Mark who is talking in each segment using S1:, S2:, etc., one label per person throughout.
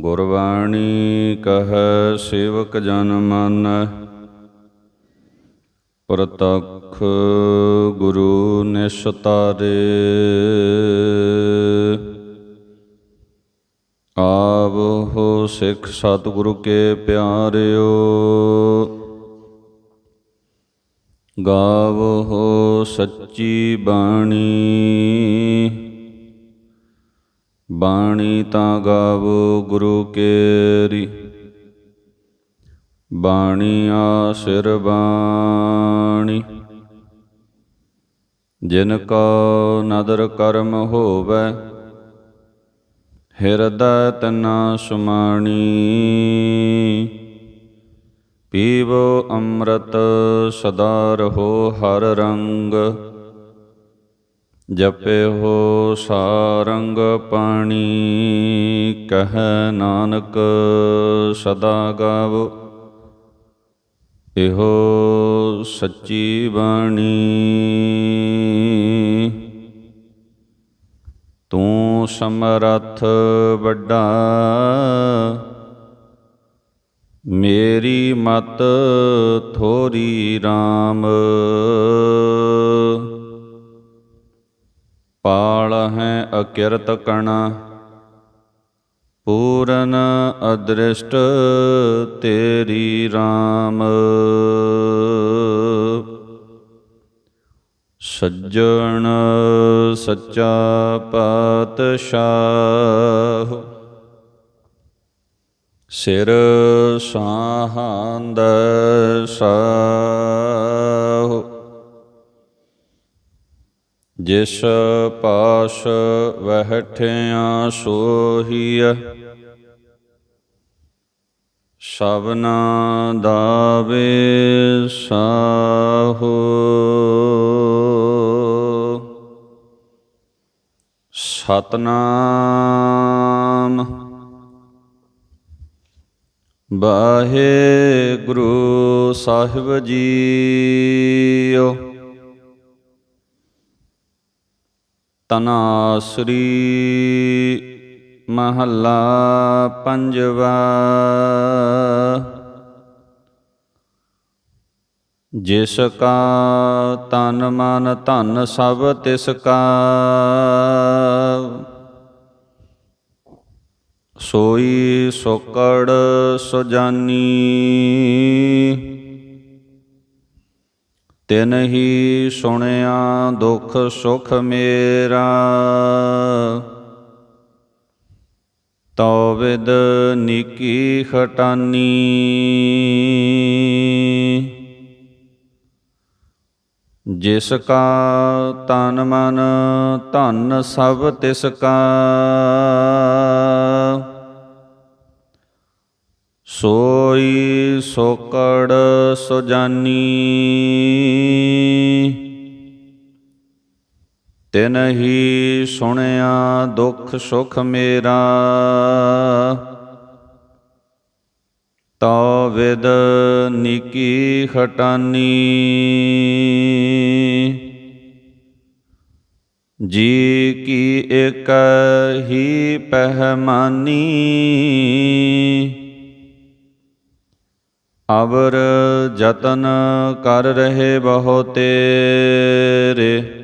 S1: ਗੁਰਬਾਣੀ ਕਹੈ ਸੇਵਕ ਜਨ ਮਨ। ਪ੍ਰਤੱਖ ਗੁਰੂ ਨਿਸਤਾਰੇ। ਹੋ ਸਿੱਖ ਸਤਿਗੁਰੂ ਕੇ ਪਿਆਰਿਓ। ਗਾਵੋ ਸੱਚੀ ਬਾਣੀ। ਬਾਣੀ ਤਾਂ ਗਾਵੋ ਗੁਰੂ ਕੇਰੀ। ਬਾਣੀ ਆ ਸਿਰ ਬਾਣੀ ਜਿਨ ਕੋ ਨਦਰ ਕਰਮ ਹੋਵੇ, ਹਿਰਦੈ ਤਨਾ ਸੁਮਾਣੀ। ਪੀਵੋ ਅੰਮ੍ਰਿਤ ਸਦਾ ਰਹੋ ਹਰ ਰੰਗ। ਜਪਿਓ ਸਾਰੰਗ ਪਾਣੀ, ਕਹੈ ਨਾਨਕ ਸਦਾ ਗਾਵੋ। ਇਹੋ ਸੱਚੀ ਬਾਣੀ। ਤੂੰ ਸਮਰੱਥ ਵੱਡਾ, ਮੇਰੀ ਮਤ ਥੋਰੀ RAM ਅਕਿਰਤ ਕਣਾ ਪੂਰਨ ਅਦ੍ਰਿਸ਼ਟ ਤੇਰੀ RAM ਸੱਜਣ ਸੱਚਾ ਪਾਤਸ਼ਾਹ ਸਿਰ ਸਾਹੰਦ ਸਾਹੁ ਜਿਸ ਪਾਸ ਬਹਿਠਿਆ ਸੋਹੀਐ ਸਭਨਾ ਦਾਵੇ ਸਾਹੋ। ਸਤਨਾਮ ਵਾਹਿਗੁਰੂ ਸਾਹਿਬ ਜੀਓ। ਤਨਾਸਰੀ ਮਹੱਲਾ ਪੰਜਵਾ। ਜਿਸ ਕਾ ਤਨ ਮਨ ਧਨ ਸਭ ਤਿਸ ਕਾ ਸੋਈ ਸੋਕੜ ਸੁਜਾਨੀ। ਤਿਨ ਹੀ ਸੁਣਿਆ ਦੁਖ ਸੁਖ ਮੇਰਾ। ਤੋ ਵਿਦ ਨੀਕੀ ਖਟਾਨੀ। ਜਿਸ ਕਾ ਤਨ ਮਨ ਧਨ ਸਭ ਤਿਸ ਕਾ। ਸੋਈ ਸੋਕੜ ਸੁਜਾਨੀ ਤਿਨ ਹੀ ਸੁਣਿਆ ਦੁਖ ਸੁਖ ਮੇਰਾ, ਤੋ ਵਿਦ ਨੀਕੀ ਖਟਾਨੀ ਜੀ ਕੀ ਇਕ ਹੀ ਪਹਿਮਾਨੀ, ਅਵਰ ਜਤਨ ਕਰ ਰਹੇ ਬਹੁ ਤੇਰੇ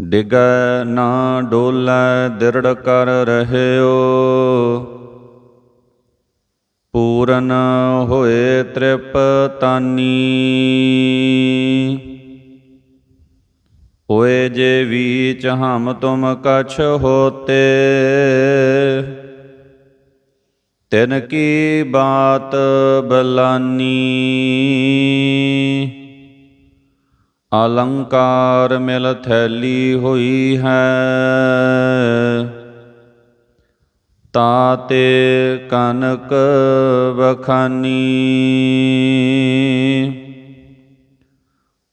S1: ਡਿਗੈ ਨਾ ਡੋਲੈ, ਦਿਰੜ ਕਰ ਰਹਿਓ। ਪੂਰਨ ਹੋਏ ਤ੍ਰਿਪ ਹੋਏ ਜੇ ਵੀਚ ਹਮ ਤੁਮ ਕਛ ਹੋਤੇ। ਤਿਨ ਕੀ ਬਾਤ ਬਲਾਨੀ। ਅਲੰਕਾਰ ਮਿਲ ਥੈਲੀ ਹੋਈ ਹੈ। ਤਾਤੇ ਕਨਕ ਬਖਾਨੀ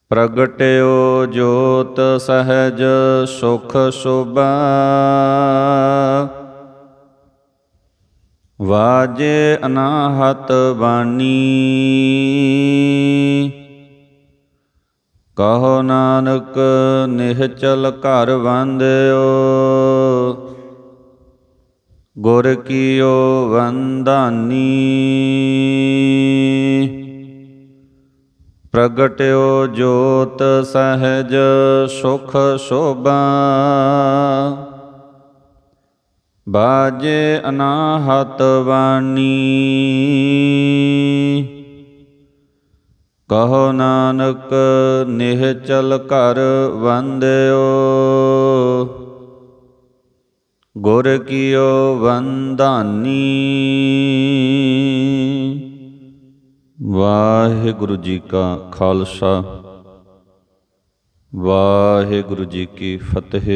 S1: ਪ੍ਰਗਟਿਓ ਜੋਤ ਸਹਜ ਸੁਖ ਸੁਭਾ। ਵਾਜੇ ਅਨਾਹਤ ਬਾਣੀ। ਕਹੋ ਨਾਨਕ, ਨਿਹਚਲ ਘਰ ਵੰਦਿਓ। ਗੁਰ ਕੀਓ ਵੰਦਾਨੀ। ਪ੍ਰਗਟਿਓ ਜੋਤ ਸਹਜ ਸੁਖ ਸੋਭਾ। ਬਾਜੇ ਅਨਾਹਤ ਬਾਣੀ। ਕਹੋ ਨਾਨਕ ਨਿਹਚਲ ਘਰ ਵੰਦਿਓ। ਗੁਰ ਕੀਓ ਵੰਦਾਨੀ। ਵਾਹਿਗੁਰੂ ਜੀ ਕਾ ਖਾਲਸਾ, ਵਾਹਿਗੁਰੂ ਜੀ ਕੀ ਫਤਿਹ।